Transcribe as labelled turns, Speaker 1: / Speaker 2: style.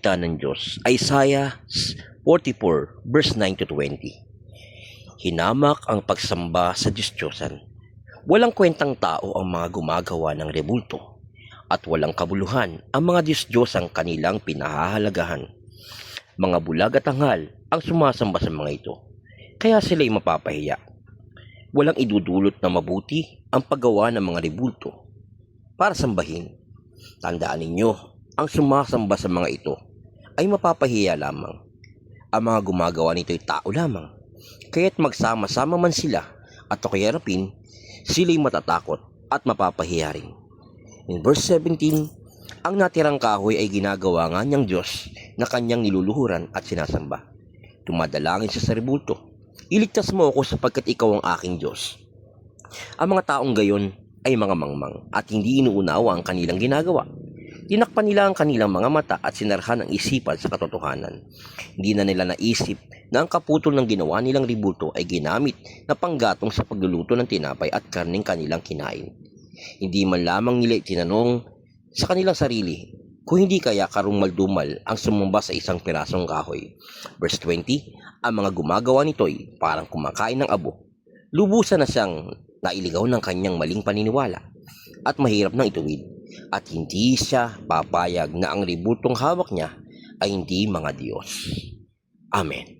Speaker 1: salita ng Diyos. Isaiah 44 verse 9 to 20. Hinamak ang pagsamba sa Diyos-Diyosan. Walang kwentang tao ang mga gumagawa ng rebulto at walang kabuluhan ang mga Diyos-Diyosang kanilang pinahahalagahan. Mga bulag at tanghal ang sumasamba sa mga ito. Kaya sila'y mapapahiya. Walang idudulot na mabuti ang paggawa ng mga rebulto para sambahin. Tandaan ninyo, ang sumasamba sa mga ito ay mapapahiya lamang. Ang mga gumagawa nito ay tao lamang. Kaya't magsama-sama man sila at pakiyarapin, sila'y matatakot at mapapahiya rin. In verse 17, ang natirang kahoy ay ginagawa nga niyang Diyos na kanyang niluluhuran at sinasamba. Tumadalangin siya sa rebulto. Iligtas mo ako sapagkat ikaw ang aking Diyos. Ang mga taong gayon ay mga mangmang at hindi inuunawa ang kanilang ginagawa. Tinakpan nila ang kanilang mga mata at sinarhan ang isipan sa katotohanan. Hindi na nila naisip na ang kaputol ng ginawa nilang ribulto ay ginamit na panggatong sa pagluluto ng tinapay at karning kanilang kinain. Hindi man lamang nila itinanong sa kanilang sarili kung hindi kaya karumal-dumal ang sumamba sa isang pirasong kahoy. Verse 20, ang mga gumagawa nito'y parang kumakain ng abo. Lubusan na siyang nailigaw ng kanyang maling paniniwala at mahirap nang ituwid at hindi siya papayag na ang ributong hawak niya ay hindi mga Diyos. Amen.